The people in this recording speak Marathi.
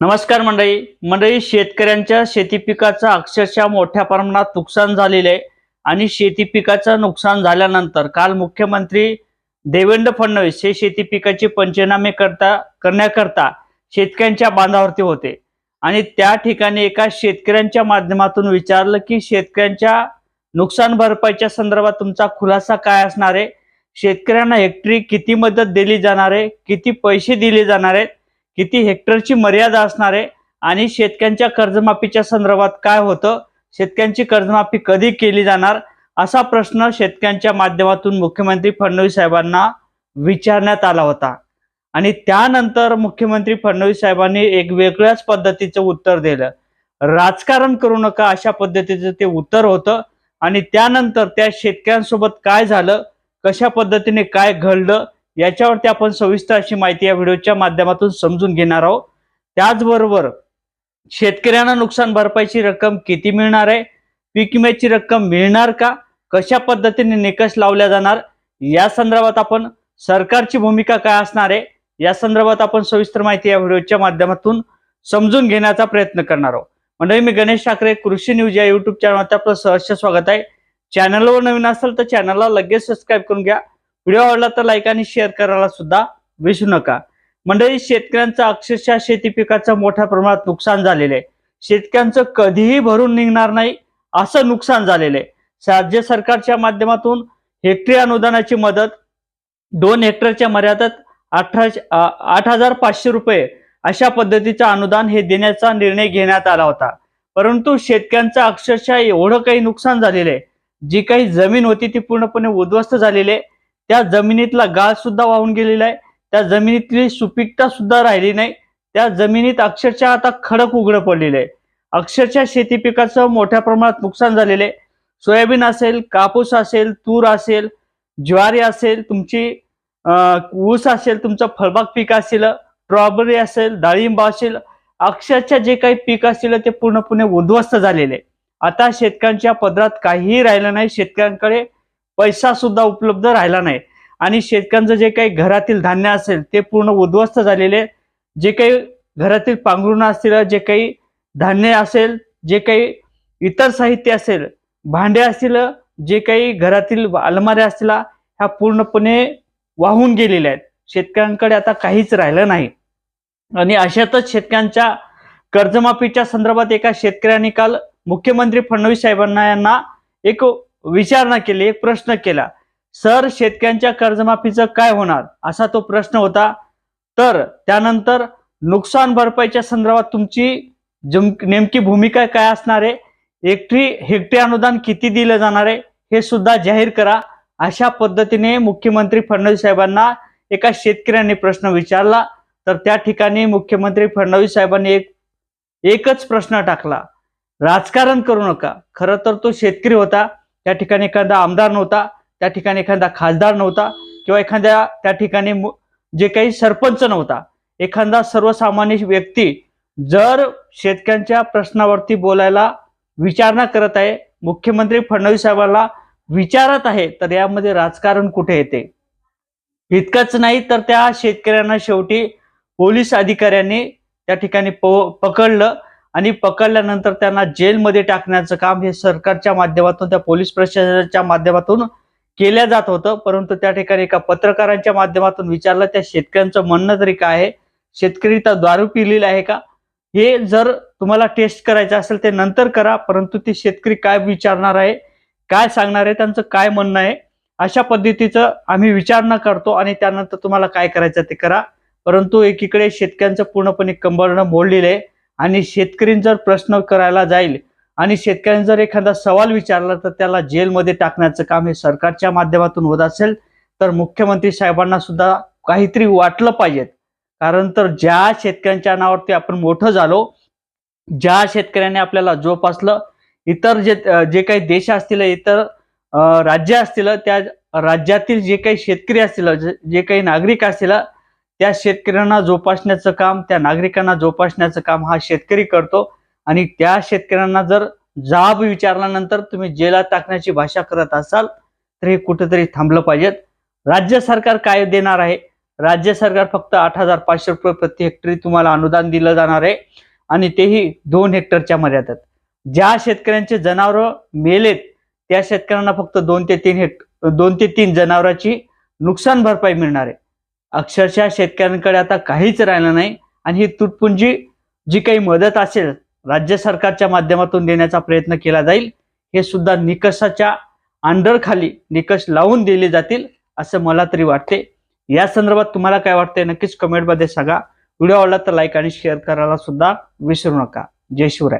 नमस्कार मंडळी. मंडळी शेतकऱ्यांच्या शेती पिकाचं अक्षरशः मोठ्या प्रमाणात नुकसान झालेलं आहे आणि शेती पिकाचं नुकसान झाल्यानंतर काल मुख्यमंत्री देवेंद्र फडणवीस हे शेती पिकाचे पंचनामे करता करण्याकरता शेतकऱ्यांच्या बांधावरती होते. आणि त्या ठिकाणी एका शेतकऱ्यांच्या माध्यमातून विचारलं की शेतकऱ्यांच्या नुकसान भरपाईच्या संदर्भात तुमचा खुलासा काय असणार आहे? शेतकऱ्यांना हेक्टरी किती मदत दिली जाणार आहे? किती पैसे दिले जाणार आहेत? किती हेक्टरची मर्यादा असणार आहे आणि शेतकऱ्यांच्या कर्जमाफीच्या संदर्भात काय होतं? शेतकऱ्यांची कर्जमाफी कधी केली जाणार? असा प्रश्न शेतकऱ्यांच्या माध्यमातून मुख्यमंत्री फडणवीस साहेबांना विचारण्यात आला होता. आणि त्यानंतर मुख्यमंत्री फडणवीस साहेबांनी एक वेगळ्याच पद्धतीचं उत्तर दिलं. राजकारण करू नका अशा पद्धतीचं ते उत्तर होतं. आणि त्यानंतर त्या शेतकऱ्यांसोबत काय झालं? कशा पद्धतीने काय घडलं? याच्यावरती आपण सविस्तर अशी माहिती या व्हिडिओच्या माध्यमातून समजून घेणार आहोत. त्याचबरोबर शेतकऱ्यांना नुकसान भरपाईची रक्कम किती मिळणार आहे? पीक विम्याची रक्कम मिळणार का? कशा पद्धतीने निकष लावल्या जाणार? या संदर्भात आपण सरकारची भूमिका काय असणार आहे? या संदर्भात आपण सविस्तर माहिती या व्हिडिओच्या माध्यमातून समजून घेण्याचा प्रयत्न करणार आहोत. मंडळी मी गणेश ठाकरे कृषी न्यूज या युट्यूब चॅनलवरती आपलं सहर्ष स्वागत आहे. चॅनलवर नवीन असेल तर चॅनलला लगेच सबस्क्राईब करून घ्या. व्हिडिओ आवडला तर लाईक आणि शेअर करायला सुद्धा विसरू नका. मंडळी शेतकऱ्यांचं अक्षरशः शेती पिकाचं मोठ्या प्रमाणात नुकसान झालेलं आहे. शेतकऱ्यांचं कधीही भरून निघणार नाही असं नुकसान झालेलं आहे. राज्य सरकारच्या माध्यमातून हेक्टरी अनुदानाची मदत दोन हेक्टरच्या मर्यादेत अठराशे आठ हजार पाचशे रुपये अशा पद्धतीचं अनुदान हे देण्याचा निर्णय घेण्यात आला होता. परंतु शेतकऱ्यांचं अक्षरशः एवढं काही नुकसान झालेलं आहे. जी काही जमीन होती ती पूर्णपणे उद्ध्वस्त झालेली आहे. त्या जमिनीतला गाळ सुद्धा वाहून गेलेला आहे. त्या जमिनीतली सुपीकता सुद्धा राहिली नाही. त्या जमिनीत अक्षरशः आता खडक उघडं पडलेलं आहे. अक्षरशः शेती पिकाचं मोठ्या प्रमाणात नुकसान झालेलं आहे. सोयाबीन असेल कापूस असेल तूर असेल ज्वारी असेल तुमची ऊस असेल तुमचं फळबाग पीक असेल स्ट्रॉबेरी असेल डाळिंब असेल अक्षरशः जे काही पीक असेल ते पूर्णपणे उद्ध्वस्त झालेले आहे. आता शेतकऱ्यांच्या पदरात काहीही राहिलं नाही. शेतकऱ्यांकडे पैसा सुद्धा उपलब्ध राहिला नाही. आणि शेतकऱ्यांचं जे काही घरातील धान्य असेल ते पूर्ण उद्ध्वस्त झालेले. जे काही घरातील पांघरुण असतील जे काही धान्य असेल जे काही इतर साहित्य असेल भांडे असतील जे काही घरातील अलमाऱ्या असतील ह्या पूर्णपणे वाहून गेलेल्या आहेत. शेतकऱ्यांकडे आता काहीच राहिलं नाही. आणि अशातच शेतकऱ्यांच्या कर्जमाफीच्या संदर्भात एका शेतकऱ्यांनी काल मुख्यमंत्री फडणवीस साहेबांना यांना एक विचारणा केली एक प्रश्न केला सर शेतकऱ्यांच्या कर्जमाफीचं काय होणार? असा तो प्रश्न होता. तर त्यानंतर नुकसान भरपाईच्या संदर्भात तुमची जम नेमकी भूमिका काय असणार आहे? एकटी हेक्टरी अनुदान किती दिलं जाणार आहे? हे सुद्धा जाहीर करा. अशा पद्धतीने मुख्यमंत्री फडणवीस साहेबांना एका शेतकऱ्यांनी प्रश्न विचारला. तर त्या ठिकाणी मुख्यमंत्री फडणवीस साहेबांनी एक एकच प्रश्न टाकला. राजकारण करू नका. खरं तर तो शेतकरी होता. त्या ठिकाणी एखादा आमदार नव्हता त्या ठिकाणी एखादा खासदार नव्हता किंवा एखाद्या त्या ठिकाणी जे काही सरपंच नव्हता. एखादा सर्वसामान्य व्यक्ती जर शेतकऱ्यांच्या प्रश्नावरती बोलायला विचारणा करत आहे मुख्यमंत्री फडणवीस साहेबांना विचारत आहे तर यामध्ये राजकारण कुठे येते? इतकंच नाही तर त्या शेतकऱ्यांना शेवटी पोलीस अधिकाऱ्यांनी त्या ठिकाणी प- पकडलं. आणि पकडल्यानंतर त्यांना जेलमध्ये टाकण्याचं काम हे सरकारच्या माध्यमातून त्या पोलीस प्रशासनाच्या माध्यमातून केल्या जात होतं. परंतु त्या ठिकाणी एका पत्रकारांच्या माध्यमातून विचारलं त्या शेतकऱ्यांचं म्हणणं तरी काय आहे? शेतकरी तर दारू पिलेला आहे का? हे जर तुम्हाला टेस्ट करायचं असेल ते नंतर करा परंतु ते शेतकरी काय विचारणार आहे? काय सांगणार आहे? त्यांचं काय म्हणणं आहे? अशा पद्धतीचं आम्ही विचारणा करतो आणि त्यानंतर तुम्हाला काय करायचं ते करा. परंतु एकीकडे शेतकऱ्यांचं पूर्णपणे कंबरणं मोडलेलं आहे. आणि शेतकरी जर प्रश्न करायला जाईल आणि शेतकऱ्यांनी जर एखादा सवाल विचारला तर त्याला जेलमध्ये टाकण्याचं काम हे सरकारच्या माध्यमातून होत असेल तर मुख्यमंत्री साहेबांना सुद्धा काहीतरी वाटलं पाहिजेत कारण तर ज्या शेतकऱ्यांच्या नावावरती आपण मोठं झालो ज्या शेतकऱ्यांनी आपल्याला जोपासलं इतर जे जे काही देश असतील इतर राज्य असतील त्या राज्यातील जे काही शेतकरी असतील जे- जे काही नागरिक असतील त्या शेतकऱ्यांना जोपासण्याचं काम त्या नागरिकांना जोपासण्याचं काम हा शेतकरी करतो. आणि त्या शेतकऱ्यांना जर जाब विचारल्यानंतर तुम्ही जेला टाकण्याची भाषा करत असाल तर हे कुठेतरी थांबलं पाहिजेत. राज्य सरकार काय देणार आहे? राज्य सरकार फक्त आठ हजार पाचशे रुपये प्रति हेक्टरी तुम्हाला अनुदान दिलं जाणार आहे. आणि तेही दोन हेक्टरच्या मर्यादेत. ज्या शेतकऱ्यांचे जनावरं मेलेत त्या शेतकऱ्यांना फक्त दोन ते तीन हेक्ट दोन ते तीन जनावरांची नुकसान भरपाई मिळणार आहे. अक्षरशः शेतकऱ्यांकडे आता काहीच राहिलं नाही. आणि ही तुटपुंजी जी काही मदत असेल राज्य सरकारच्या माध्यमातून देण्याचा प्रयत्न केला जाईल हे सुद्धा निकषाच्या अंडरखाली निकष लावून दिले जातील असं मला तरी वाटते. या संदर्भात तुम्हाला काय वाटतंय नक्कीच कमेंटमध्ये सांगा. व्हिडिओ आवडला तर लाईक आणि शेअर करायला सुद्धा विसरू नका. जय शिवराय.